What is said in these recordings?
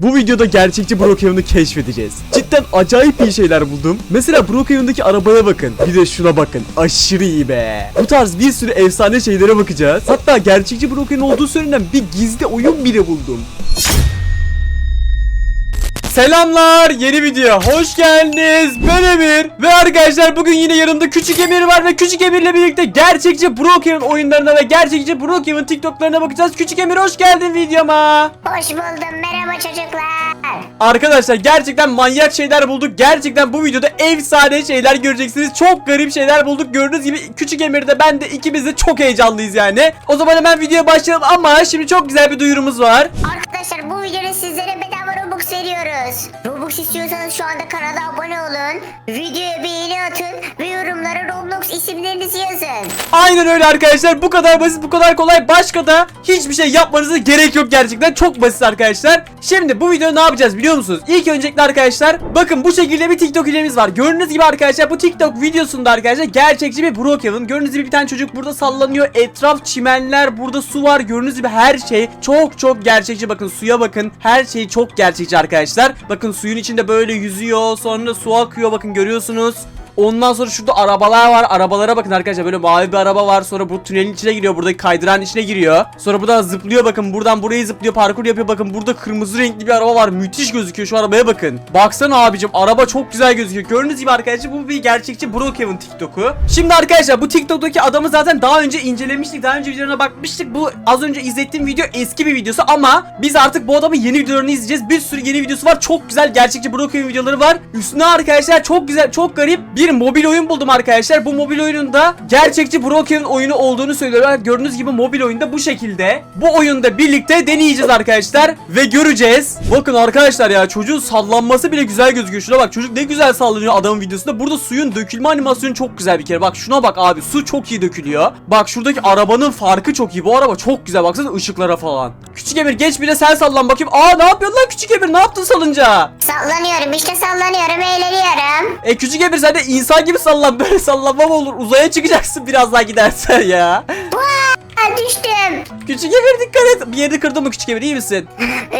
Bu videoda gerçekçi Brookhaven'ı keşfedeceğiz. Cidden acayip iyi şeyler buldum. Mesela Brookhaven'daki arabaya bakın. Bir de şuna bakın. Aşırı iyi be. Bu tarz bir sürü efsane şeylere bakacağız. Hatta gerçekçi Brookhaven olduğu söylenen bir gizli oyun bile buldum. Selamlar yeni video hoş geldiniz. Ben Emir ve arkadaşlar bugün yine yanımda küçük Emir var ve küçük Emir'le birlikte gerçekçi Brookhaven oyunlarına ve gerçekçi Brookhaven TikTok'larına bakacağız. Küçük Emir hoş geldin videoma. Hoş buldum merhaba çocuklar. Arkadaşlar gerçekten manyak şeyler bulduk. Gerçekten bu videoda efsane şeyler göreceksiniz. Çok garip şeyler bulduk. Gördüğünüz gibi küçük Emir de ben de ikimiz de çok heyecanlıyız yani. O zaman hemen videoya başlayalım ama şimdi çok güzel bir duyurumuz var. Arkadaşlar bu videoda sizlere bedava Robux veriyoruz. Robux istiyorsanız şu anda kanala abone olun. Videoya beğeni atın ve yorumlara Roblox isimlerinizi yazın. Aynen öyle arkadaşlar. Bu kadar basit, bu kadar kolay. Başka da hiçbir şey yapmanıza gerek yok gerçekten. Çok basit arkadaşlar. Şimdi bu videoda ne yapacağız biliyor musunuz? İlk öncelikle arkadaşlar bakın bu şekilde bir TikTok hilemiz var. Gördüğünüz gibi arkadaşlar bu TikTok videosunda arkadaşlar gerçekçi bir Brookhaven. Gördüğünüz gibi bir tane çocuk burada sallanıyor. Etraf çimenler, burada su var. Gördüğünüz gibi her şey çok çok gerçekçi. Bakın suya bakın. Her şey çok gerçekçi arkadaşlar. Bakın suyun içinde böyle yüzüyor. Sonra su akıyor bakın görüyorsunuz. Ondan sonra şurada arabalar var. Arabalara bakın arkadaşlar. Böyle mavi bir araba var. Sonra bu tünelin içine giriyor. Buradaki kaydıran içine giriyor. Sonra buradan zıplıyor bakın. Buradan burayı zıplıyor. Parkur yapıyor. Bakın burada kırmızı renkli bir araba var. Müthiş gözüküyor. Şu arabaya bakın. Baksana abicim. Araba çok güzel gözüküyor. Gördüğünüz gibi arkadaşlar bu bir gerçekçi Brookhaven TikTok'u. Şimdi arkadaşlar bu TikTok'taki adamı zaten daha önce incelemiştik. Daha önce videolarına bakmıştık. Bu az önce izlettiğim video eski bir videosu ama biz artık bu adamın yeni videolarını izleyeceğiz. Bir sürü yeni videosu var. Çok güzel gerçekçi Brookhaven videoları var. Üstüne arkadaşlar çok güzel, çok garip bir mobil oyun buldum arkadaşlar. Bu mobil oyununda gerçekçi Brookhaven oyunu olduğunu söylüyorlar. Gördüğünüz gibi mobil oyunda bu şekilde. Bu oyunda birlikte deneyeceğiz arkadaşlar ve göreceğiz. Bakın arkadaşlar ya çocuğun sallanması bile güzel gözüküyor. Şuna bak çocuk ne güzel sallanıyor adamın videosunda. Burada suyun dökülme animasyonu çok güzel bir kere. Bak şuna bak abi su çok iyi dökülüyor. Bak şuradaki arabanın farkı çok iyi. Bu araba çok güzel baksana ışıklara falan. Küçük Emir geç bile sen sallan bakayım. Aa ne yapıyorsun lan Küçük Emir ne yaptın salınca? Sallanıyorum işte sallanıyorum eğleniyorum. E küçük Emir sen de insan gibi sallan böyle sallanma mı olur uzaya çıkacaksın biraz daha gidersen ya. Aa, düştüm. Küçük Emir dikkat et bir yerini kırdın mı Küçük Emir iyi misin?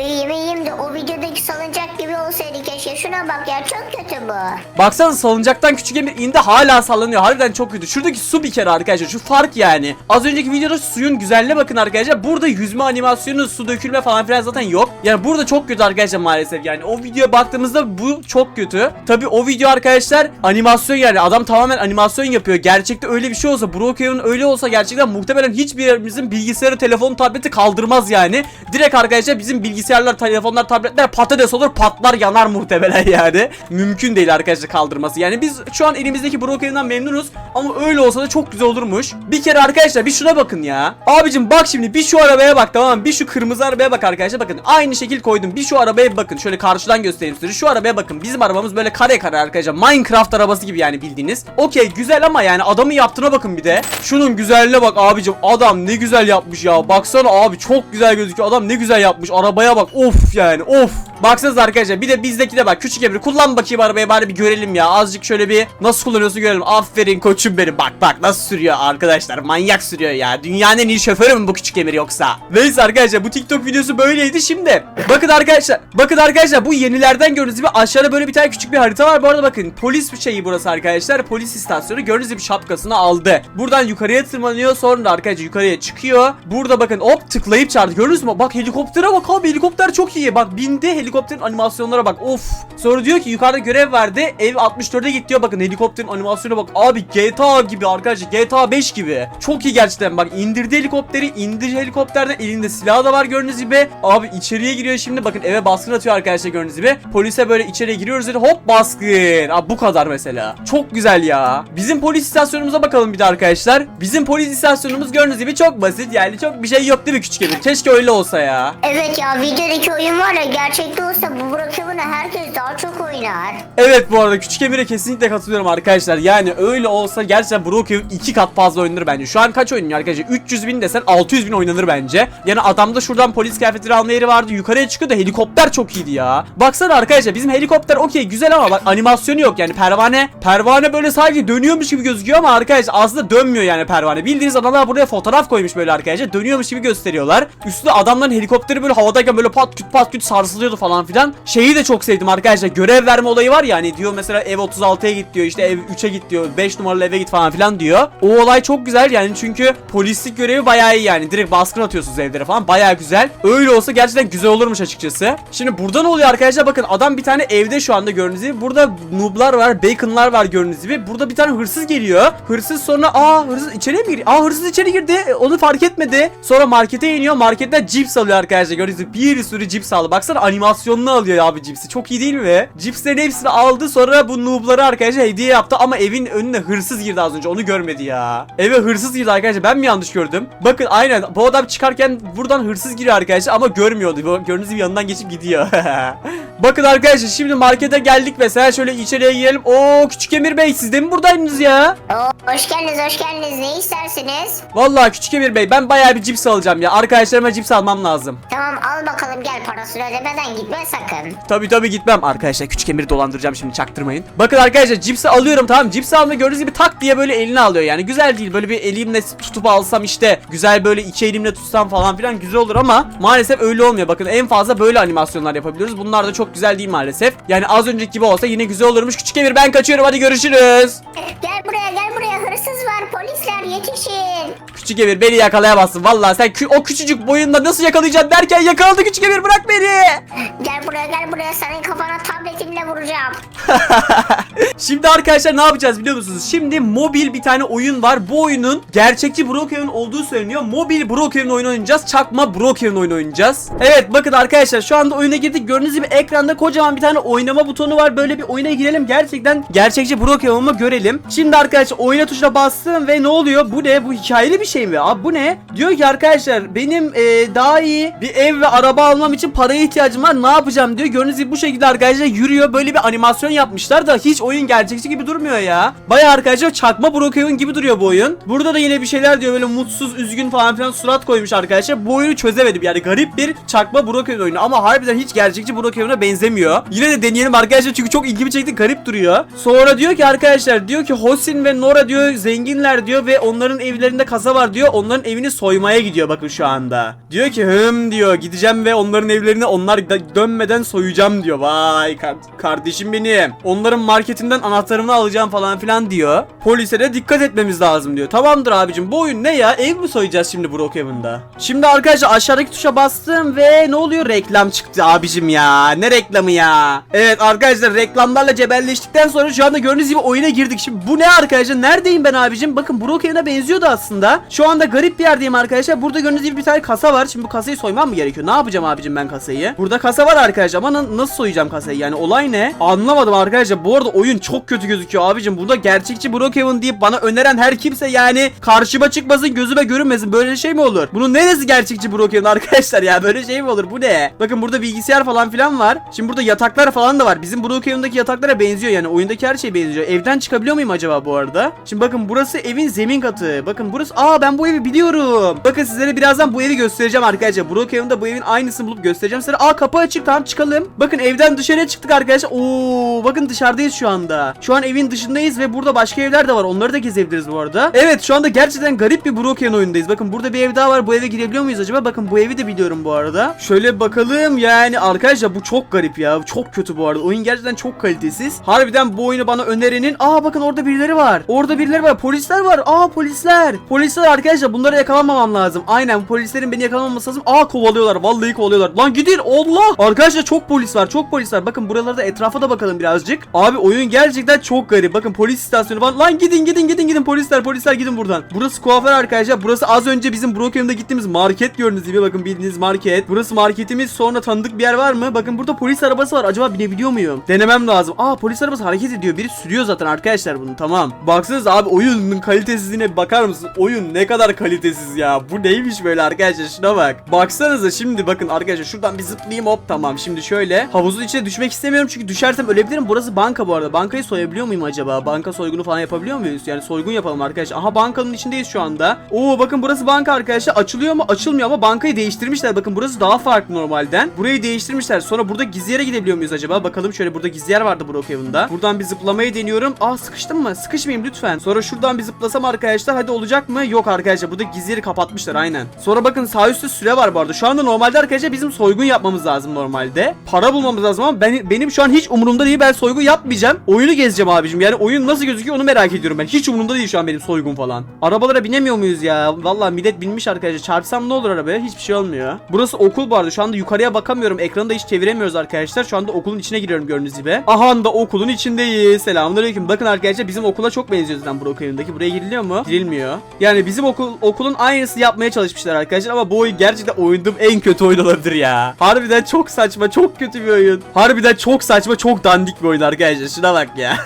İyiyim iyiyim de o videodaki salıncak gibi olsaydı keşke. Şuna bak ya çok kötü bu. Baksana salıncaktan Küçük Emir indi hala sallanıyor harbiden çok kötü. Şuradaki su bir kere arkadaşlar şu fark yani. Az önceki videoda suyun güzelliğine bakın arkadaşlar. Burada yüzme animasyonu su dökülme falan filan zaten yok. Yani burada çok kötü arkadaşlar maalesef yani. O videoya baktığımızda bu çok kötü. Tabi o video arkadaşlar animasyon yani adam tamamen animasyon yapıyor. Gerçekte öyle bir şey olsa Brookhaven öyle olsa gerçekten muhtemelen hiçbirimizin bilgisayarı, telefonu, tableti kaldırmaz yani. Direkt arkadaşlar bizim bilgisayarlar, telefonlar, tabletler patates olur patlar yanar muhtemelen yani. Mümkün değil arkadaşlar kaldırması. Yani biz şu an elimizdeki Brookhaven'dan memnunuz ama öyle olsa da çok güzel olurmuş. Bir kere arkadaşlar bir şuna bakın ya. Abicim bak şimdi bir şu arabaya bak tamam? Bir şu kırmızı arabaya bak arkadaşlar bakın. Aynı şekil koydum. Bir şu arabaya bakın. Şöyle karşıdan göstereyim size. Şu arabaya bakın. Bizim arabamız böyle kare kare arkadaşlar. Minecraft arabası gibi yani bildiğiniz. Okey güzel ama yani adamın yaptığına bakın bir de. Şunun güzelliğine bak abicim. Adam ne güzel yapmış ya. Baksana abi çok güzel gözüküyor. Adam ne güzel yapmış. Arabaya bak. Of yani of. Baksanıza arkadaşlar bir de bizdeki de bak küçük Emre kullan bakayım arabayı bari bir görelim ya. Azıcık şöyle bir nasıl kullanıyorsun görelim. Aferin koçum benim. Bak bak nasıl sürüyor arkadaşlar. Manyak sürüyor ya. Dünyanın en iyi şoförü mü bu küçük Emir yoksa? Neyse arkadaşlar bu TikTok videosu böyleydi. Şimdi bakın arkadaşlar bakın arkadaşlar bu yenilerden gördüğünüz gibi aşağıda böyle bir tane küçük bir harita var. Bu arada bakın polis bir şeyi burası arkadaşlar. Polis istasyonu gördüğünüz gibi şapkasını aldı. Buradan yukarıya tırmanıyor sonra da arkadaşlar yukarıya çıkıyor. Burada bakın hop tıklayıp çağırdı. Gördünüz mü? Bak helikoptere bak abi helikopter çok iyi. Bak bindi helikopterin animasyonlara bak of. Sonra diyor ki yukarıda görev verdi ev 64'e git diyor. Bakın helikopterin animasyona bak. Abi GTA gibi arkadaşlar GTA 5 gibi. Çok iyi gerçekten. Bak indirdi helikopteri indir helikopterden elinde silahı da var gördüğünüz gibi. Abi içeriye giriyor şimdi. Bakın eve baskın atıyor arkadaşlar gördüğünüz gibi. Polise böyle içeriye giriyoruz dedi. Hop baskın. Abi bu kadar mesela. Çok güzel ya. Bizim polis istasyonumuza bakalım bir de arkadaşlar. Bizim polis istasyonumuz gördüğünüz gibi çok basit. Yani çok bir şey yok değil mi küçük evi? Keşke öyle olsa ya. Evet ya videodaki oyun var ya gerçekte olsa bu Brookhaven'ı herkes daha çok oynar. Evet bu arada küçük Emir'e kesinlikle katılıyorum arkadaşlar. Yani öyle olsa gerçekten Brookhaven iki kat fazla oynanır bence. Şu an kaç oynuyor arkadaşlar? 300 bin desen 600 bin oynanır bence. Yani adamda şuradan polis kıyafetleri alma yeri vardı. Yukarıya çıkıyor da helikopter çok iyiydi ya. Baksana arkadaşlar bizim helikopter okey güzel ama bak animasyonu yok yani pervane. Pervane böyle sadece dönüyormuş gibi gözüküyor ama arkadaşlar aslında dönmüyor yani pervane. Bildiğiniz adamlar buraya fotoğraf koymuş böyle arkadaşlar. Dönüyormuş gibi gösteriyorlar. Üstüne adamların helikopteri böyle havadayken böyle pat küt pat küt sarsılıyordu falan filan. Şeyi de çok sevdim arkadaşlar. Görev verme olayı var ya hani diyor mesela ev 36'ya git diyor işte ev 3'e git diyor 5 numaralı eve git falan filan diyor. O olay çok güzel yani çünkü polislik görevi bayağı iyi yani. Direkt baskın atıyorsunuz evlere falan bayağı güzel. Öyle olsa gerçekten güzel olurmuş açıkçası. Şimdi burada ne oluyor arkadaşlar bakın adam bir tane evde şu anda gördüğünüz gibi. Burada nooblar var baconlar var gördüğünüz gibi. Burada bir tane hırsız geliyor. Hırsız sonra aa hırsız içeri mi giriyor? Aa hırsız içeri girdi. Onu fark etmedi. Sonra markete iniyor. Marketten cips alıyor arkadaşlar. Gördüğünüz gibi bir sürü cips aldı. Baksana animasyonunu alıyor abi cipsi. Çok iyi değil mi? Cipslerin hepsini aldı. Sonra bu noobları arkadaşlar hediye yaptı ama evin önüne hırsız girdi az önce. Onu görmedi ya. Eve hırsız girdi arkadaşlar. Ben mi yanlış gördüm? Bakın aynen. Bu adam çıkarken buradan hırsız giriyor arkadaşlar ama görmüyordu. Gördüğünüz gibi yanından geçip gidiyor. Bakın arkadaşlar şimdi markete geldik mesela şöyle içeriye girelim. Oo küçük Emir Bey siz de mi buradaydınız ya? Oo, hoş geldiniz hoş geldiniz. Ne istersiniz? Vallahi küçük Emir Bey ben bayağı bir cips alacağım ya. Arkadaşlarıma cips almam lazım. Tamam al bakalım gel parasını ödemeden gitme sakın. Tabii tabii gitmem. Arkadaşlar küçük Emir'i dolandıracağım şimdi çaktırmayın. Bakın arkadaşlar cipsi alıyorum tamam. Cipsi almayı gördüğünüz gibi tak diye böyle eline alıyor yani. Güzel değil böyle bir elimle tutup alsam işte. Güzel böyle iki elimle tutsam falan filan güzel olur ama maalesef öyle olmuyor. Bakın en fazla böyle animasyonlar yapabiliyoruz. Bunlar da çok güzel değil maalesef. Yani az önceki gibi olsa yine güzel olurmuş. Küçük Emir ben kaçıyorum hadi görüşürüz. Gel buraya gel buraya hırsız var polisler yetişin. Küçük Emir beni yakalayamazsın. Vallahi sen kü- o küçücük boyunda nasıl yakalayacaksın derken yakaladı Küçük Emir bırak beni. Gel buraya gel buraya senin kafana tabletimle vuracağım. Şimdi arkadaşlar ne yapacağız biliyor musunuz? Şimdi mobil bir tane oyun var. Bu oyunun gerçekçi Brookhaven olduğu söyleniyor. Mobil Brookhaven oyunu oynayacağız. Çakma Brookhaven oyunu oynayacağız. Evet bakın arkadaşlar şu anda oyuna girdik. Gördüğünüz gibi ekranda kocaman bir tane oynama butonu var. Böyle bir oyuna girelim. Gerçekten gerçekçi Brookhaven'ı görelim. Şimdi arkadaşlar oyuna tuşuna bastım ve ne oluyor? Bu ne? Bu hikayeli bir şey mi? Abi bu ne? Diyor ki arkadaşlar benim e, daha iyi bir ev ve araba almam için paraya ihtiyacım var. Ne yapacağım diyor. Gördüğünüz gibi bu şekilde arkadaşlar yürüyor. Böyle bir animasyon yapmışlar da hiç oyun gerçekçi gibi durmuyor ya. Baya arkadaşlar çakma Brookhaven gibi duruyor bu oyun. Burada da yine bir şeyler diyor böyle mutsuz, üzgün falan filan surat koymuş arkadaşlar. Bu oyunu çözemedim yani garip bir çakma Brookhaven oyunu ama harbiden hiç gerçekçi Brookhaven'a benzemiyor. Yine de deneyelim arkadaşlar çünkü çok ilgimi çekti garip duruyor. Sonra diyor ki arkadaşlar diyor ki Hosin ve Nora diyor zenginler diyor ve onların evlerinde kasa var diyor. Onların evini soymaya gidiyor bakın şu anda. Diyor ki hım diyor gideceğim ve onların evlerini onlar dönmeden soyacağım diyor. Vay kar- kardeşim benim. Onların marketinden anahtarını alacağım falan filan diyor. Polise de dikkat etmemiz lazım diyor. Tamamdır abicim bu oyun ne ya? Ev mi soyacağız şimdi Brookhaven'da? Şimdi arkadaşlar aşağıdaki tuşa bastım ve ne oluyor? Reklam çıktı abicim ya. Ne reklamı ya? Evet arkadaşlar reklamlarla cebelleştikten sonra şu anda gördüğünüz gibi oyuna girdik. Şimdi bu ne arkadaşlar? Neredeyim ben abicim? Bakın Brookhaven'a benziyordu aslında. Şu anda garip bir yerdeyim arkadaşlar. Burada gördüğünüz gibi bir tane kasa var. Şimdi bu kasayı soymam mı gerekiyor? Ne yapacağım abicim ben kasayı? Burada kasa var arkadaşlar ama na- nasıl soyacağım kasayı? Yani olay ne? Anlamadım arkadaşlar. Bu arada oyun çok kötü gözüküyor abicim. Burada gerçekçi Brookhaven deyip bana öneren her kimse yani karşıma çıkmasın, gözüme görünmesin. Böyle şey mi olur? Bunun neresi gerçekçi Brookhaven arkadaşlar ya? Böyle şey mi olur? Bu ne? Bakın burada bilgisayar falan filan var. Şimdi burada yataklar falan da var. Bizim Brookhaven'daki yataklara benziyor yani. Oyundaki her şey benziyor. Evden çıkabiliyor muyum acaba bu arada? Şimdi bakın burası evin zemin katı. Bakın burası... Aa ben bu evi biliyorum. Bakın sizlere birazdan bu evi göstereceğim arkadaşlar. Brookhaven'da bu evin aynısını bulup göstereceğim size. Aa kapı açık tamam çıkalım. Bakın evden dışarıya çıktık arkadaşlar. Oo bakın dışarıdayız şu anda. Şu an evin dışındayız ve burada başka evler de var. Onları da gezebiliriz bu arada. Evet şu anda gerçekten garip bir Brookhaven oyundayız. Bakın burada bir ev daha var. Bu eve girebiliyor muyuz acaba? Bakın bu evi de biliyorum bu arada. Şöyle bakalım yani arkadaşlar bu çok garip ya. Çok kötü bu arada. Oyun gerçekten çok kalitesiz. Harbiden bu oyunu bana önerenin. Aa bakın orada birileri var. Orada birileri var. Polisler var. Aa polisler. Polisler arkadaşlar bunlara yakalanmamam lazım. Aynen bu polislerin beni yakalanmaması lazım. Aa kovalıyorlar. Vallahi kovalıyorlar. Lan gidin Allah. Arkadaşlar çok polis var. Çok polis var. Bakın buralarda etrafa da bakalım birazcık. Abi oyun gerçekten çok garip. Bakın polis istasyonu falan. Lan gidin gidin gidin gidin polisler polisler gidin buradan. Burası kuaför arkadaşlar. Burası az önce bizim Brookhaven'da gittiğimiz market gördüğünüz gibi. Bakın bildiğiniz market. Burası marketimiz. Sonra tanıdık bir yer var mı? Bakın burada polis arabası var. Acaba binebiliyor muyum? Denemem lazım. Aa polis arabası hareket ediyor. Biri sürüyor zaten arkadaşlar bunu. Tamam. Baksanıza abi oyunun kalitesizliğine bakar mısın? Oyun ne kadar kalitesiz ya. Bu neymiş böyle arkadaşlar? Şuna bak. Baksanıza şimdi bakın arkadaşlar şuradan bir zıplayayım hop tamam. Şimdi şöyle havuzun içine düşmek istemiyorum çünkü düşersem ölebilirim. Burası banka bu arada. Bankayı soyabiliyor muyum acaba? Banka soygunu falan yapabiliyor muyuz? Yani soygun yapalım arkadaşlar. Aha bankanın içindeyiz şu anda. Oo bakın burası banka arkadaşlar. Açılıyor mu? Açılmıyor ama bankayı değiştirmişler. Bakın burası daha farklı normalden. Burayı değiştirmişler. Sonra burada gizli yere gidebiliyor muyuz acaba? Bakalım şöyle burada gizli yer vardı Brookhaven'da. Buradan bir zıplamayı deniyorum. Aa sıkıştım mı? Sıkışmayayım lütfen. Sonra şuradan bir zıplasam arkadaşlar. Hadi olacak mı? Yok arkadaşlar. Burada gizli yeri kapatmışlar aynen. Sonra bakın sağ üstte süre var bu arada. Şu anda normalde arkadaşlar bizim soygun yapmamız lazım normalde. Para bulmamız lazım ama ben, benim şu an hiç umurumda değil. Ben soygun yapmayacağım. Oyunu gezeceğim abicim. Yani oyun nasıl gözüküyor onu merak ediyorum ben. Hiç umurumda değil şu an benim soygun falan. Arabalara binemiyor muyuz ya? Vallahi millet binmiş arkadaşlar. Çarpsam ne olur arabaya? Hiçbir şey olmuyor. Burası okul bu. Şu anda yukarıya bakamıyorum. Ekranı da hiç çeviremiyoruz arkadaşlar. Şu anda okulun içine giriyorum gördüğünüz gibi. Aha da okulun içindeyiz. Selamünaleyküm. Bakın arkadaşlar bizim okula çok benziyor zaten Brookhaven'daki. Buraya giriliyor mu? Girilmiyor. Yani bizim okul okulun aynısını yapmaya çalışmışlar arkadaşlar ama bu oyun gerçekten oynadığım en kötü oyun olabilir ya. Harbiden çok saçma, çok kötü bir oyun. Harbiden çok saçma, çok dandik bir oyun arkadaşlar. Şuna bak ya.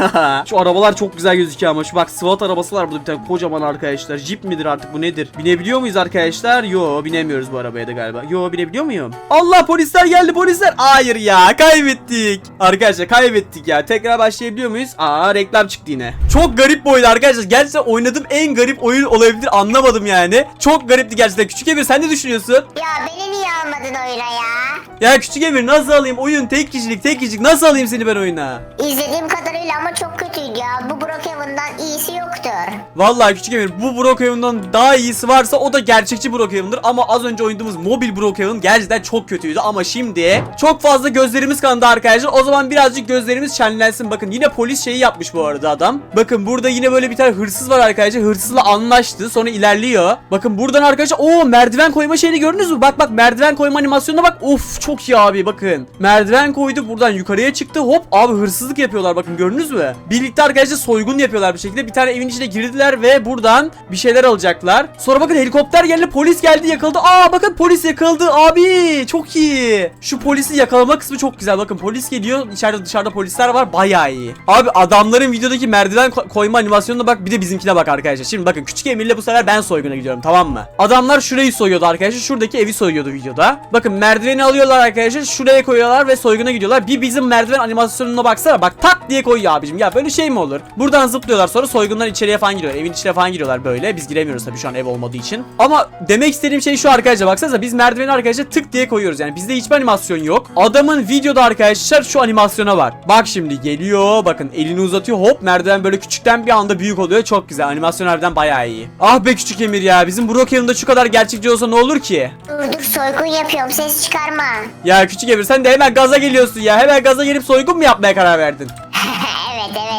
şu arabalar çok güzel gözüküyor ama şu bak SWAT arabası var burada bir tane kocaman arkadaşlar. Jeep midir artık bu nedir? Binebiliyor muyuz arkadaşlar? Yo binemiyoruz bu arabaya da galiba. Yo binebiliyor muyum? Allah polisler geldi polisler. Hayır ya kaybettik. Arkadaşlar kaybettik ya. Tekrar başlayabiliyor muyuz? Aa reklam çıktı yine. Çok garip bir oyun arkadaşlar. Gerçekten oynadığım en garip oyun olabilir anlamadım yani. Çok garipti gerçekten. Küçük Emir sen ne düşünüyorsun? Ya beni niye almadın oyuna ya? Ya Küçük Emir nasıl alayım? Oyun tek kişilik tek kişilik. Nasıl alayım seni ben oyuna? İzlediğim kadarıyla ama çok kötüydü ya. Bu Brookhaven'dan iyisi yoktur. Vallahi Küçük Emir bu Brookhaven'dan daha iyisi varsa o da gerçekçi Brookhaven'dır. Ama az önce oynadığımız mobil Brookhaven gerçekten çok kötüydü. Ama şimdi çok fazla gözlerimiz kandı arkadaşlar. O zaman birazcık gözlerimiz şenlensin. Bakın yine polis şeyi yapmış bu arada adam. Bakın burada yine böyle bir tane hırsız var arkadaşlar. Hırsızla anlaştı. Sonra ilerliyor. Bakın buradan arkadaşlar o merdiven koyma şeyini gördünüz mü? Bak bak merdiven koyma animasyonuna bak. Of çok iyi abi bakın. Merdiven koydu buradan yukarıya çıktı. Hop abi hırsızlık yapıyorlar bakın gördünüz mü? Birlikte arkadaşlar soygun yapıyorlar bir şekilde. Bir tane evin içine girdiler ve buradan bir şeyler alacaklar. Sonra bakın helikopter geldi polis geldi yakaladı. Aa bakın polis yakaladı abi çok iyi. Şu polisi yakalama kısmı çok güzel. Bakın polis geliyor içeride dışarıda polisler var bayağı iyi. Abi adamların videodaki merdiven ko- koyma animasyonuna bak bir de bizimkine bak arkadaşlar. Şimdi bakın küçük Emir'le bu sefer ben soyguna gidiyorum tamam mı? Adamlar şurayı soyuyordu arkadaşlar. Şuradaki evi soyuyordu videoda. Bakın merdiveni alıyorlar arkadaşlar. Şuraya koyuyorlar ve soyguna gidiyorlar. Bir bizim merdiven animasyonuna baksana bak tak diye koyuyor abicim. Ya böyle şey mi olur? Buradan zıplıyorlar sonra soygundan içeriye falan giriyor. Evin içine falan giriyorlar böyle. Biz giremiyoruz tabii şu an ev olmadığı için. Ama demek istediğim şey şu arkadaşlar baksanıza biz merdiveni arkadaşlar tık diye koyuyoruz. Yani bizde hiçbir animasyon yok. Adamın videoda arkadaşlar şu animasyona var. Bak şimdi geliyor. Bakın elini uzatıyor. Hop merdiven böyle küçükten bir anda büyük oluyor. Çok güzel. Animasyon harbiden bayağı iyi. Ah be küçük Emir ya. Bizim Brookhaven'da şu kadar gerçekçi olsa ne olur ki? Dur soygun yapıyorum ses çıkarma. Ya küçük Emir sen de hemen gaza geliyorsun ya. Hemen gaza gelip soygun mu yapmaya karar verdin?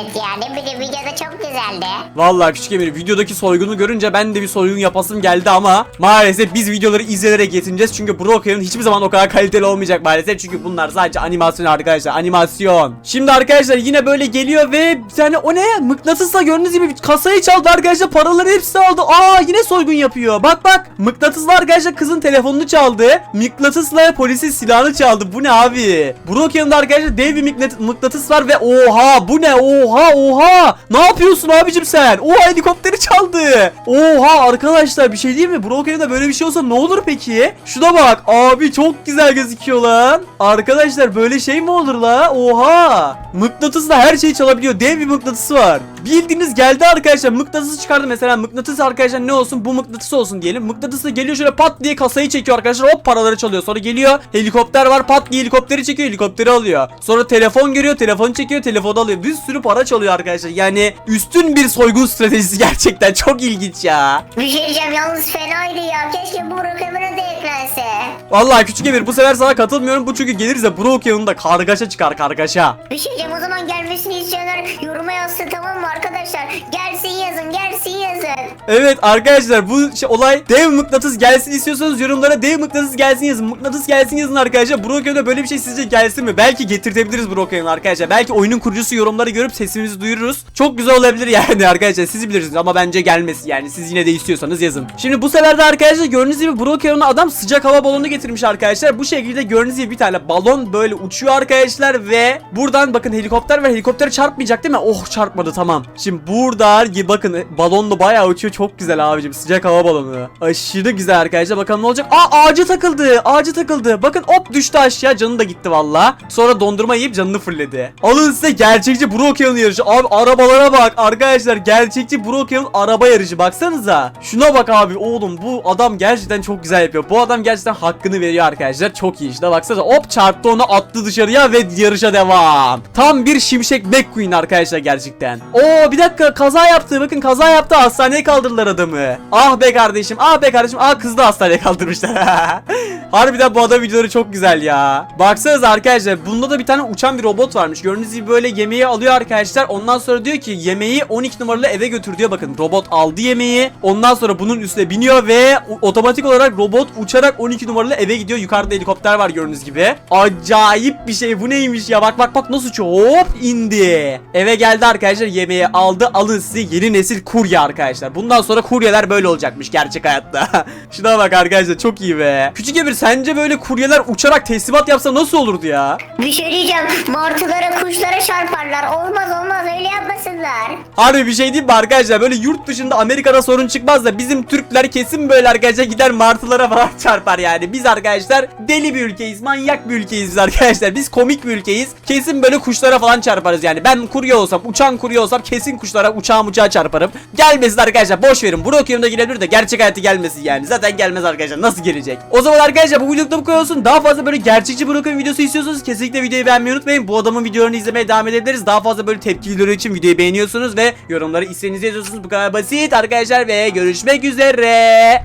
Evet ya ne bileyim videoda çok güzeldi. Vallahi küçük Emir videodaki soygunu görünce ben de bir soygun yapasım geldi ama maalesef biz videoları izleyerek yetineceğiz çünkü Brookhaven hiçbir zaman o kadar kaliteli olmayacak maalesef çünkü bunlar sadece animasyon arkadaşlar animasyon. Şimdi arkadaşlar yine böyle geliyor ve tane o ne mıknatısla gördüğünüz gibi kasayı çaldı arkadaşlar paraları hepsi aldı. Aa yine soygun yapıyor bak bak mıknatısla arkadaşlar kızın telefonunu çaldı mıknatısla polisin silahını çaldı bu ne abi? Brookhaven'da arkadaşlar dev bir mıknat- mıknatıs var ve oha bu ne oha oha ne yapıyorsun abicim sen? Oha helikopteri çaldı. Oha arkadaşlar bir şey değil mi? Brookhaven'da böyle bir şey olsa ne olur peki? Şuna bak abi çok güzel gözüküyor lan. Arkadaşlar böyle şey mi olur la? Oha. Mıknatısla her şeyi çalabiliyor. Dev bir mıknatısı var. Bildiğiniz geldi arkadaşlar. Mıknatısı çıkardı mesela. Mıknatıs arkadaşlar ne olsun? Bu mıknatıs olsun diyelim. Mıknatısı geliyor şöyle pat diye kasayı çekiyor arkadaşlar. Hop paraları çalıyor. Sonra geliyor helikopter var. Pat diye helikopteri çekiyor. Helikopteri alıyor. Sonra telefon görüyor. Telefonu çekiyor. Telefonu alıyor. Bir sürü para çalıyor arkadaşlar. Yani üstün bir soygun stratejisi gerçekten. Çok ilginç ya. Bir şey diyeceğim yalnız fenaydı ya. Keşke bu Brookhaven'a eklense. Vallahi küçük Emir bu sefer sana katılmıyorum. Bu çünkü gelirse Brookhaven'da kargaşa çıkar kargaşa. Bir şey diyeceğim o zaman gelmesini isteyenler yoruma yazsın tamam mı arkadaşlar? Gelsin yazın gelsin yazın. Evet arkadaşlar bu şey, olay dev mıknatıs gelsin istiyorsanız yorumlara dev mıknatıs gelsin yazın. Mıknatıs gelsin yazın arkadaşlar. Brokeon'da böyle bir şey sizce gelsin mi? Belki getirtebiliriz Brokeon'u arkadaşlar. Belki oyunun kurucusu yorumları görüp sesimizi duyururuz. Çok güzel olabilir yani arkadaşlar. Siz bilirsiniz ama bence gelmesi yani. Siz yine de istiyorsanız yazın. Şimdi bu sefer de arkadaşlar gördüğünüz gibi Brokeon'a adam sıcak hava balonu getirmiş arkadaşlar. Bu şekilde gördüğünüz gibi bir tane balon böyle uçuyor arkadaşlar ve buradan bakın helikopter var. Helikoptere çarpmayacak değil mi? Oh çarpmadı tamam. Şimdi burada bakın balonla bayağı uçuyor. Güzel abicim. Sıcak hava balonu. Aşırı güzel arkadaşlar. Bakalım ne olacak? Aa ağacı takıldı. Ağacı takıldı. Bakın hop düştü aşağı. Canı da gitti valla. Sonra dondurma yiyip canını fırladı. Alın size gerçekçi Brokeon yarışı. Abi arabalara bak arkadaşlar. Gerçekçi Brokeon araba yarışı. Baksanıza. Şuna bak abi. Oğlum bu adam gerçekten çok güzel yapıyor. Bu adam gerçekten hakkını veriyor arkadaşlar. Çok iyi işte. Baksanıza hop çarptı onu attı dışarıya ve yarışa devam. Tam bir şimşek McQueen arkadaşlar gerçekten. Oo bir dakika kaza yaptı. Bakın kaza yaptı. Hastaneye kaldırdılar adamı. Ah be kardeşim. Ah be kardeşim. Ah kızı da hastaneye kaldırmışlar. Harbiden bu adam videoları çok güzel ya. Baksanıza arkadaşlar. Bunda da bir tane uçan bir robot varmış. Gördüğünüz gibi böyle yemeği alıyor arkadaşlar. Ondan sonra diyor ki yemeği 12 numaralı eve götür diyor. Bakın robot aldı yemeği. Ondan sonra bunun üstüne biniyor ve otomatik olarak robot uçarak 12 numaralı eve gidiyor. Yukarıda helikopter var gördüğünüz gibi. Acayip bir şey. Bu neymiş ya? Bak bak bak nasıl uçuyor. İndi. Eve geldi arkadaşlar yemeği aldı. Alın size yeni nesil kurye arkadaşlar. Bundan sonra kuryeler böyle olacakmış gerçek hayatta. Şuna bak arkadaşlar çok iyi be. Küçük Emir sence böyle kuryeler uçarak teslimat yapsa nasıl olurdu ya? Bir şey diyeceğim martılara kuşlara çarparlar. Olmaz olmaz öyle yapmasınlar. Harbi bir şey diyeyim mi arkadaşlar? Böyle yurt dışında Amerika'da sorun çıkmaz da bizim Türkler kesin böyle arkadaşlar gider martılara falan çarpar yani. Biz arkadaşlar deli bir ülkeyiz, manyak bir ülkeyiz biz arkadaşlar. Biz komik bir ülkeyiz. Kesin böyle kuşlara falan çarparız yani. Ben kurye olsam, uçan kurye olsam kesin kuşlara uçağım uçağa çarparım. Gelmesin arkadaşlar boş verin. Brokeon'da girebilir de gerçek hayatı gelmesin yani. Zaten gelmez arkadaşlar. Nasıl gelecek? O zaman arkadaşlar bu videoda bu kadar olsun. Daha fazla böyle gerçekçi Brokeon videosu istiyorsanız kesinlikle videoyu beğenmeyi unutmayın. Bu adamın videolarını izlemeye devam edebiliriz. Daha fazla böyle tepkili videolar için videoyu beğeniyorsunuz ve yorumları istediğinizi yazıyorsunuz. Bu kadar basit arkadaşlar ve görüşmek üzere.